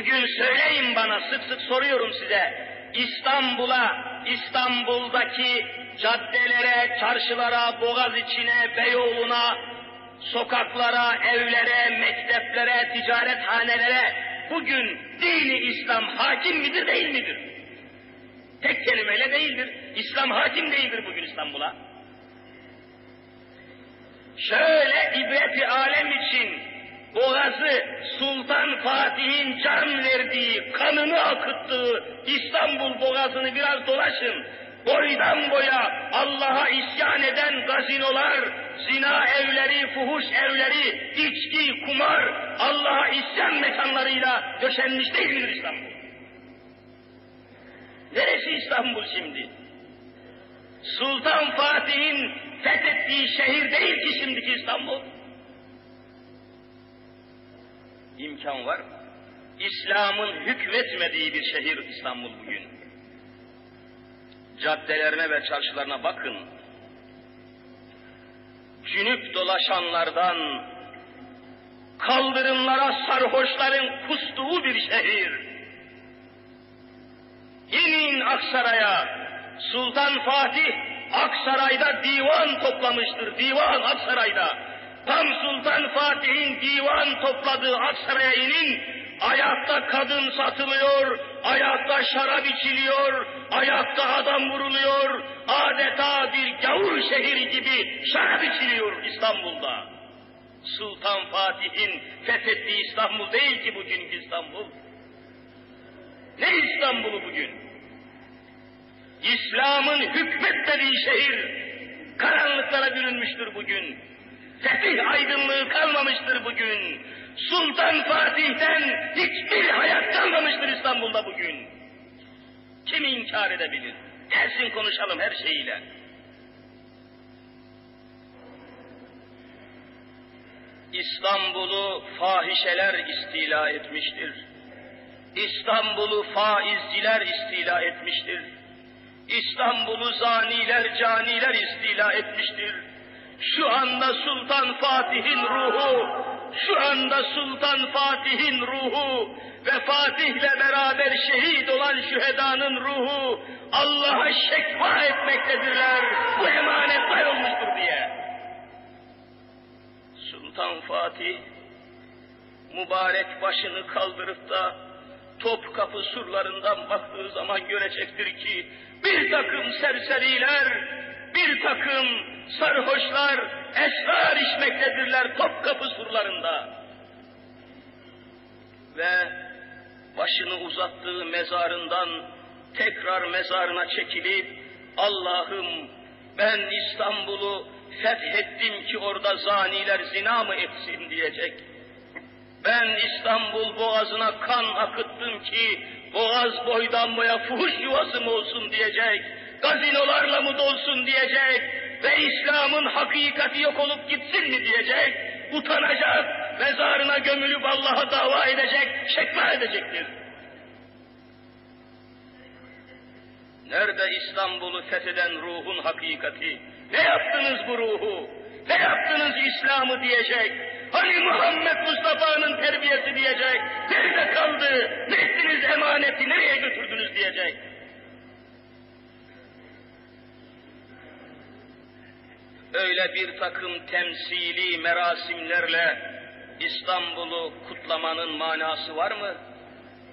Bugün söyleyin bana, sık sık soruyorum size. İstanbul'a, İstanbul'daki caddelere, çarşılara, boğaz içine, Beyoğlu'na, sokaklara, evlere, mekteplere, ticarethanelere bugün dini İslam hakim midir değil midir? Tek kelimeyle değildir. İslam hakim değildir bugün İstanbul'a. Şöyle ibreti alem için Boğazı Sultan Fatih'in can verdiği, kanını akıttığı İstanbul Boğazı'nı biraz dolaşın. Boydan boya Allah'a isyan eden gazinolar, zina evleri, fuhuş evleri, içki, kumar, Allah'a isyan mekanlarıyla döşenmiş değil midir İstanbul? Neresi İstanbul şimdi? Sultan Fatih'in fethettiği şehir değil ki şimdiki İstanbul. İmkan var mı? İslam'ın hükmetmediği bir şehir İstanbul bugün. Caddelerine ve çarşılarına bakın. Cünüp dolaşanlardan, kaldırımlara sarhoşların kustuğu bir şehir. İnin Aksaray'a, Sultan Fatih Aksaray'da divan toplamıştır, divan Aksaray'da. Tam Sultan Fatih'in divan topladığı Aksaray'a inin, ayakta kadın satılıyor, ayakta şarap içiliyor, ayakta adam vuruluyor, adeta bir gavur şehri gibi şarap içiliyor İstanbul'da. Sultan Fatih'in fethettiği İstanbul değil ki bugünkü İstanbul. Ne İstanbul'u bugün? İslam'ın hükmetmediği şehir karanlıklara bürünmüştür bugün. Fetih aydınlığı kalmamıştır bugün. Sultan Fatih'ten hiçbir hayat kalmamıştır İstanbul'da bugün. Kim inkar edebilir? Gelsin konuşalım her şeyiyle. İstanbul'u fahişeler istila etmiştir. İstanbul'u faizciler istila etmiştir. İstanbul'u zaniler, caniler istila etmiştir. Şu anda Sultan Fatih'in ruhu, şu anda Sultan Fatih'in ruhu ve Fatih'le beraber şehit olan şühedanın ruhu Allah'a şekva etmektedirler. Bu emanet olmuştur diye. Sultan Fatih mübarek başını kaldırıp da Topkapı surlarından baktığı zaman görecektir ki bir takım serseriler, bir takım sarhoşlar esrar içmektedirler Topkapı surlarında. Ve başını uzattığı mezarından tekrar mezarına çekilip Allah'ım ben İstanbul'u fethettim ki orada zaniler zina mı etsin diyecek. Ben İstanbul boğazına kan akıttım ki boğaz boydan boya fuhuş yuvası mı olsun diyecek. Gazinolarla mı dolsun diyecek ve İslam'ın hakikati yok olup gitsin mi diyecek. Utanacak, mezarına gömülüp Allah'a dava edecek, şekva edecektir. Nerede İstanbul'u fetheden ruhun hakikati? Ne yaptınız bu ruhu? Ne yaptınız İslam'ı diyecek? Hani Muhammed Mustafa'nın terbiyesi diyecek? Nerede kaldı? Ne ettiniz emaneti? Öyle bir takım temsili merasimlerle İstanbul'u kutlamanın manası var mı?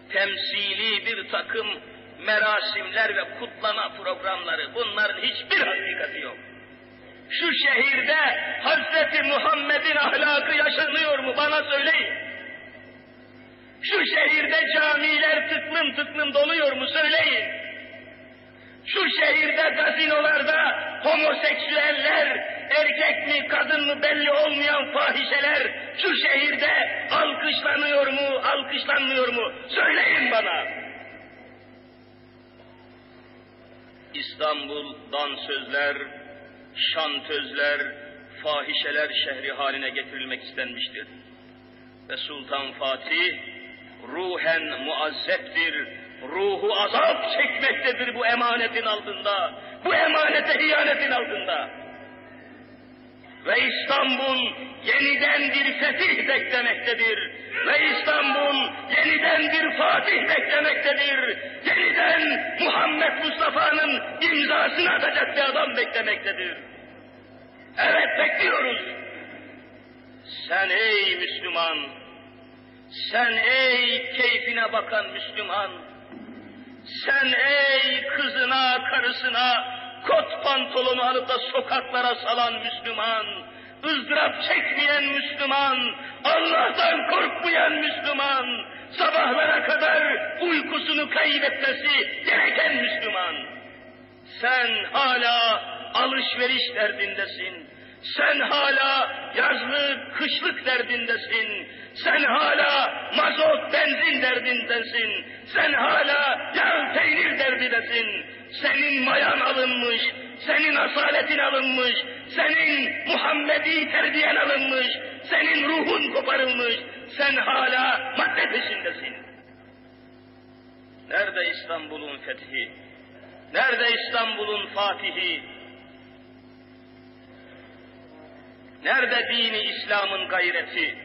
Temsili bir takım merasimler ve kutlama programları bunların hiçbir hakikati yok. Şu şehirde Hazreti Muhammed'in ahlakı yaşanıyor mu bana söyleyin. Şu şehirde camiler tıklım tıklım doluyor mu söyleyin. Şu şehirde gazinolarda homoseksüeller, erkek mi kadın mı belli olmayan fahişeler şu şehirde alkışlanıyor mu, alkışlanmıyor mu? Söyleyin bana. İstanbul dansözler, şantözler, fahişeler şehri haline getirilmek istenmiştir. Ve Sultan Fatih ruhen muazzeptir, ruhu azap çekmektedir bu emanetin altında, bu emanete hiyanetin altında. Ve İstanbul yeniden bir fetih beklemektedir. Ve İstanbul yeniden bir Fatih beklemektedir. Yeniden Muhammed Mustafa'nın imzasını atacak bir adam beklemektedir. Evet bekliyoruz. Sen ey Müslüman, sen ey keyfine bakan Müslüman, sen ey kızına, karısına kot pantolonu alıp da sokaklara salan Müslüman, ızdırap çekmeyen Müslüman, Allah'tan korkmayan Müslüman, sabahlara kadar uykusunu kaybetmesi gereken Müslüman. Sen hala alışveriş derdindesin. Sen hala yazlık, kışlık derdindesin. Sen hala mazot, benzin derdindesin. Sen hala yağ, peynir derdindesin. Senin mayan alınmış, senin asaletin alınmış, senin Muhammedi terbiyen alınmış, senin ruhun koparılmış. Sen hala madde peşindesin. Nerede İstanbul'un fethi? Nerede İstanbul'un fatihi? Nerede dini İslam'ın gayreti?